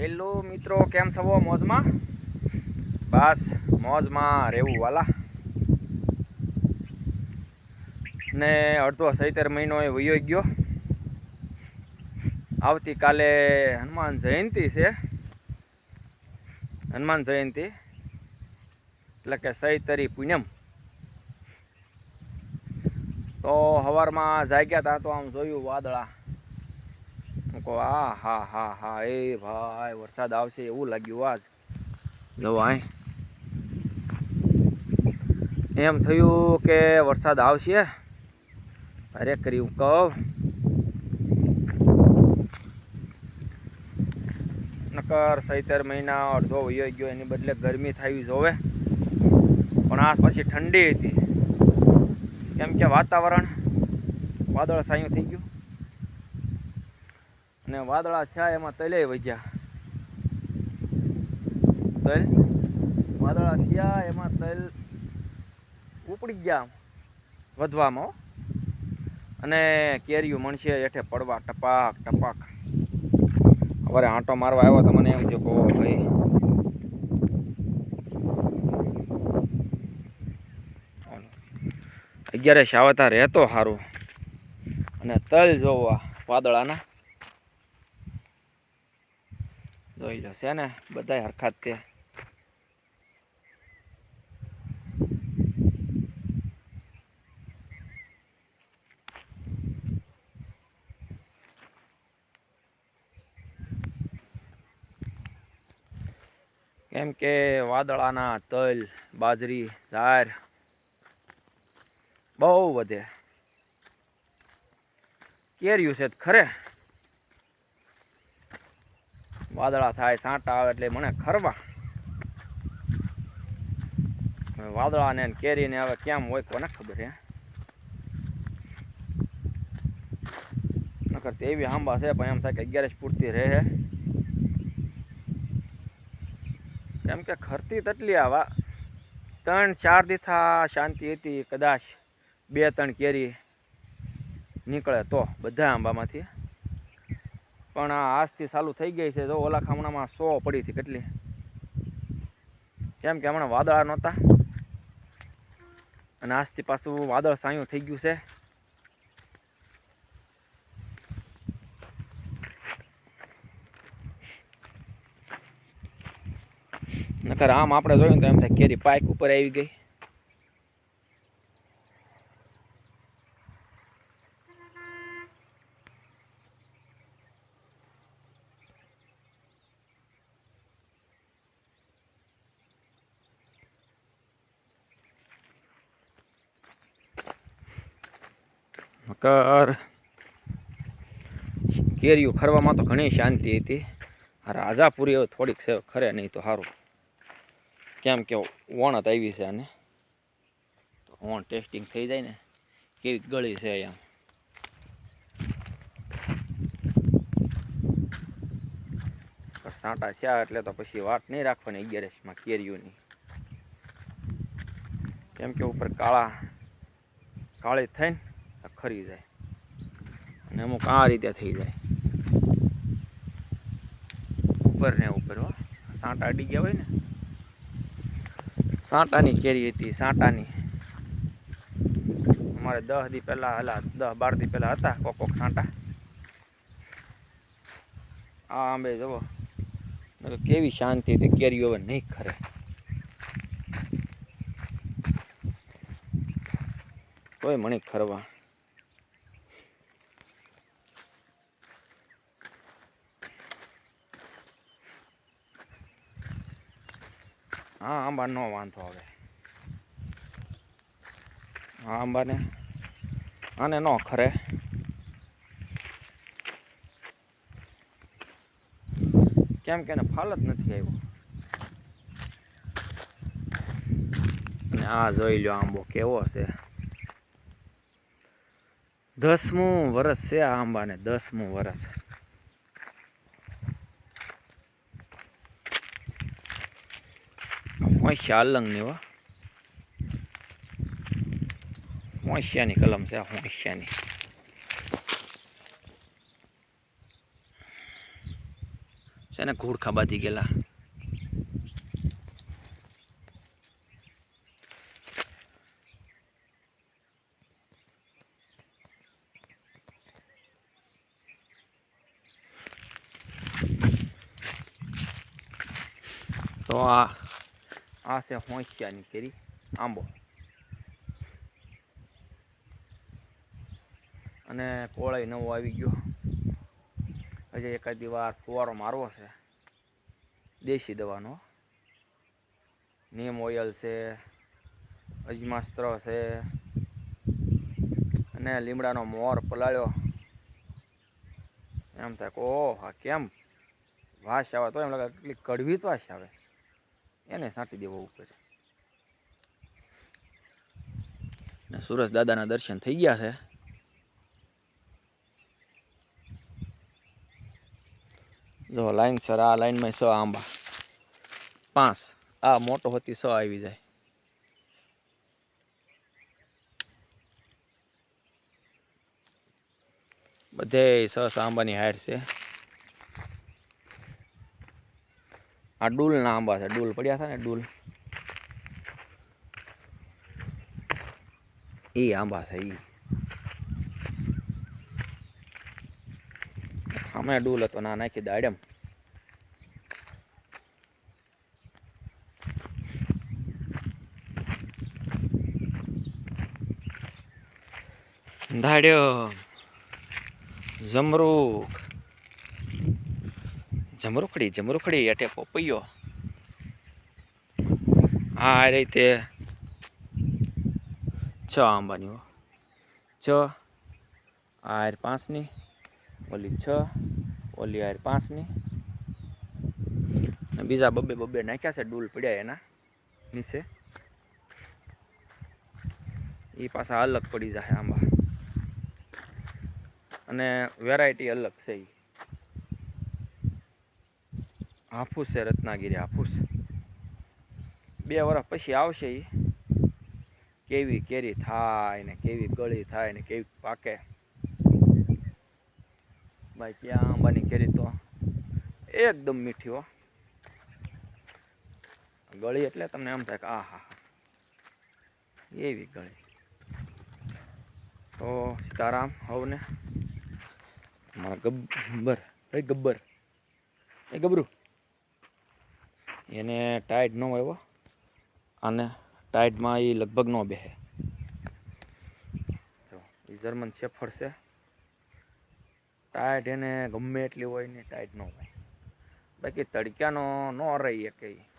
Hello મિત્રો, કેમ છો મોજમાં? બસ, મોજમાં રહેવું, વાલા. ને અડધો સૈતર મહિનો એ વયો ગયો. આવતીકાલે હનુમાન જયંતિ છે. હનુમાન જયંતિ, એટલે કે સૈતરી પૂનમ. તો સવારમાં જાગ્યા હતા તો આમ જોયું વાદળા. હું આ હા હા હા એ ભાઈ, વરસાદ આવશે એવું લાગ્યું આજ. જો આય એમ થયું કે વરસાદ આવશે? અરે, કર્યું કવ. નકર સૈતર મહિના અડધો વયો ગયો, એની બદલે ગરમી થવી જોવે. પણ આ પછી ઠંડી હતી. કેમ કે વાતાવરણ વાદળ સાયું થઈ ગયું. અને વાદળા થયા એમાં તલે વધ્યા. તલ? વાદળા થયા એમાં તલ ઉપડી ગયા વધવામાં અને કેરીયું મણશે હેઠે પડવા ટપાક ટપાક. હવે આંટો મારવા આવ્યો તો મને એમ થયું કહો ભાઈ. અગિયારે શાવતા રહેતો સારું અને તલ જોવા, વાદળાના. જોઈ લો છે ને બધા હરખાત તે કેમ કે વાદળાના તલ, બાજરી, ઝાર બહુ વધે. કેર્યું છે ખરે? વાદળા થાય, સાંટા આવે એટલે મને ખરવા. વાદળાને કેરીને હવે કેમ હોય કોને ખબર હે. નકર એવી આંબા છે, પણ એમ થાય કે અગિયારસ પૂરતી રહે કેમ કે ખરતી તટલી આવા. ત્રણ, ચાર દીથા શાંતિ હતી, કદાચ બે, ત્રણ કેરી નીકળે તો બધા આંબામાંથી પણ આજથી ચાલુ થઈ ગઈ છે. તો ઓલા ખામણામાં સો પડી હતી. કેટલી? કેમ કે હમણાં વાદળા નહોતા. અને આજથી પાછું વાદળ સાયું થઈ ગયું છે. નકર આમ આપણે જોયું તો એમ થાય કેરી પાઇક ઉપર આવી ગઈ. નકર કેરીઓ ખરવામાં તો ઘણી શાંતિ હતી. આ રાજાપુરી હવે થોડીક છે ખરે નહીં તો સારું કેમ કે વણત આવી છે આને. તો વણ ટેસ્ટિંગ થઈ જાય ને કેવી ગળી છે એમ. સાંટા થયા એટલે તો પછી વાત નહીં રાખવાની અગિયારસમાં કેરીઓની. કેમ કે ઉપર કાળા, કાળી થઈને ખરી જાય. અને અમુક આ રીતે થઈ જાય. ઉપર ને ઉપર હો. સાંટા અડી ગયા હોય ને. સાંટાની કેરી હતી, સાંટાની. અમારે દસ દી પહેલાં હલા દસ બાર દી પહેલાં હતા કોક કોક સાંટા. આ આંબે નકર કેવી શાંતિ હતી, કેરીઓ હવે નહીં ખરે. કોઈ મણી ખરવા. હા આંબા નો વાંધો આવે. હા, આંબાને. આને ન ખરે. કેમ કે એને ફાલ જ નથી આવ્યો. અને આ જોઈ લો આંબો કેવો છે. દસમું વરસ છે આ આંબાને, દસમું વરસ. અલંગની હો. હોંશિયાની કલમ છે આ છે ને ઘોડખા બાંધી ગયેલા. તો આ આ છે હોંશિયાની કેરી આંબો અને કોળાઈ નવો આવી ગયો. હજી એકાદી વાર ફુવારો મારવો છે. દેશી દવાનો. નીમ ઓઇલ છે, અજમાસ્ત્ર છે, અને લીમડાનો મોર પલાળ્યો. એમ થાય કે ઓહા કેમ વાસ આવે? તો એમ લાગે કેટલી કડવી જ વાસ આવે. એને સાંટી દેવો ઉપર. ને સુરજ દાદાના દર્શન થઈ ગયા છે. જો, લાઈન સર આ લાઈનમાં સ આંબા. પાંચ. આ મોટો હતી, સ આવી જાય. બધે સ આંબાની હાર છે. આ ડૂલના આંબા છે. ડૂલ પડ્યા હતા ને, ડૂલ. એ આંબા છે એ અમે ડૂલ હતો ના નાખી દાડમ દાડ્યો જમરૂખ જમરૂખડી જમરૂખડી એટલે પોપૈયો હા, આ રીતે. છ આંબાની છ. આર પાંચની. ઓલી છ. ઓલી આર પાંચની. બીજા બબ્બે બબ્બે નાખ્યા છે, ડૂલ પડ્યા એના નીચે. એ પાછા અલગ પડી જાય આંબા. અને વેરાયટી અલગ છે ઈ. હાફૂસ છે રત્નાગીરી હાફૂસ. બે વર્ષ પછી આવશે એ કેવી કેરી થાય ને કેવી ગળી થાય ને કેવી પાકે. ભાઈ ત્યાં આંબાની કેરી તો? એકદમ મીઠી હો. ગળી એટલે તમને એમ થાય કે આ હા એવી ગળી. તો સીતારામ, હવને. મારા ગબ્બર ભાઈ ગબ્બર. એ ગબરું. એને ટાઈટ ન આવ્યો અને ટાઈટમાં એ લગભગ ન બેસે જો એ જર્મન શેફર છે. ટાઈટ એને ગમે એટલી હોય ને ટાઈટ ન હોય. બાકી તડક્યાનો ન રહી શકે.